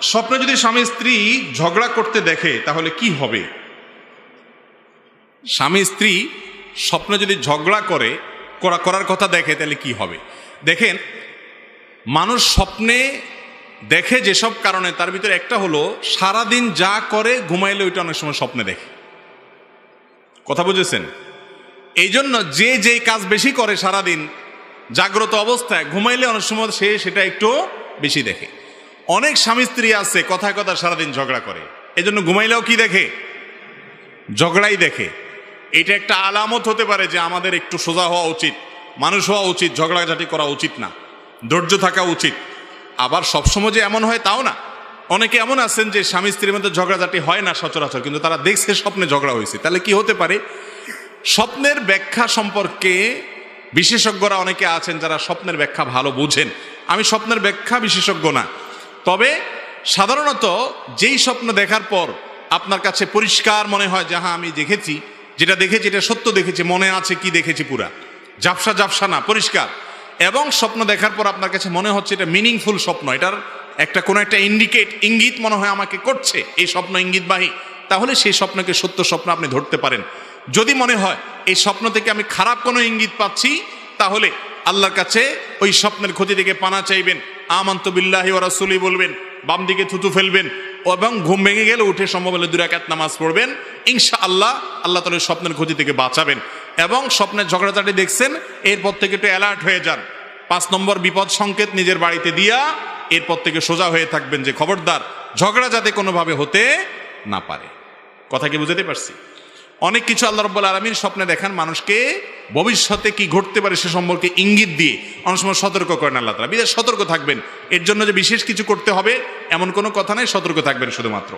স্বপ্নে যদি স্বামী স্ত্রী ঝগড়া করতে দেখে, তাহলে কি হবে? স্বামী স্ত্রী স্বপ্নে যদি ঝগড়া করে, করা, করার কথা দেখে, তাহলে কি হবে? দেখেন, মানুষ স্বপ্নে দেখে যেসব কারণে, তার ভিতরে একটা হলো, সারাদিন যা করে, ঘুমাইলে ওইটা অনেক সময় স্বপ্নে দেখে। কথা বুঝেছেন? এই জন্য যে যেই কাজ বেশি করে সারাদিন, জাগ্রত অবস্থায়, ঘুমাইলে অনেক সময় সে সেটা একটু বেশি দেখে। অনেক স্বামী স্ত্রী আছে, কথায় কথা সারাদিন ঝগড়া করে। এই জন্য ঘুমাইলেও কি দেখে? ঝগড়াই দেখে। এটা একটা আলামত হতে পারে যে আমাদের একটু সোজা হওয়া উচিত, মানুষ হওয়া উচিত, ঝগড়াঝাটি করা উচিত না, ধৈর্য থাকা উচিত। আবার সবসময় যে এমন হয় তাও না। অনেকে এমন আছেন যে স্বামী স্ত্রীর মধ্যে ঝগড়াঝাটি হয় না সচরাচর, কিন্তু তারা দেখছে স্বপ্নে ঝগড়া হয়েছে। তাহলে কি হতে পারে? স্বপ্নের ব্যাখ্যা সম্পর্কে বিশেষজ্ঞরা অনেকে আছেন যারা স্বপ্নের ব্যাখ্যা ভালো বুঝেন। আমি স্বপ্নের ব্যাখ্যা বিশেষজ্ঞ না। তবে সাধারণত যেই স্বপ্ন দেখার পর আপনার কাছে পরিষ্কার মনে হয় যে হ্যাঁ আমি দেখেছি। যেটা দেখেছি, এটা সত্য দেখেছি, মনে আছে কি দেখেছি পুরা। জাপসা জাপসা না, পরিষ্কার। এবং স্বপ্ন দেখার পর আপনার কাছে মনে হচ্ছে এটা মিনিংফুল স্বপ্ন, এটার একটা কোনো একটা ইন্ডিকেট ইঙ্গিত মনে হয় আমাকে করছে, এই স্বপ্ন ইঙ্গিতবাহী। তাহলে সেই স্বপ্নকে সত্য স্বপ্ন আপনি ধরতে পারেন। যদি মনে হয় এই স্বপ্ন থেকে আমি খারাপ কোনো ইঙ্গিত পাচ্ছি, তাহলে আল্লাহর কাছে ওই স্বপ্নের ক্ষতি থেকে পানা চাইবেন। আমন্ত বিল্লাহি ও রাসুলি বলবেন, বাম দিকে থুতু ফেলবেন এবং ঘুম ভেঙে গেলে উঠে সম্ভব হলে দুরাকাত নামাজ পড়বেন। ইনশা আল্লাহ আল্লাহ তাহলে স্বপ্নের ক্ষতি থেকে বাঁচাবেন এবং স্বপ্নের ঝগড়াঝাটি দেখছেন, এরপর থেকে একটু অ্যালার্ট হয়ে যান। পাঁচ নম্বর বিপদ সংকেত নিজের বাড়িতে দিয়া, এরপর থেকে সোজা হয়ে থাকবেন যে খবরদার, ঝগড়া যাতে কোনোভাবে হতে না পারে। কথা কি বুঝাতে পারছি? অনেক কিছু আল্লাহ রব্বুল আলমীর স্বপ্নে দেখান মানুষকে ভবিষ্যতে কি ঘটতে পারে সে সম্পর্কে ইঙ্গিত দিয়ে। অনেক সময় সতর্ক করেন আল্লাহ তালা বিদেশ সতর্ক থাকবেন। এর জন্য যে বিশেষ কিছু করতে হবে, এমন কোনো কথা নাই, সতর্ক থাকবেন শুধুমাত্র।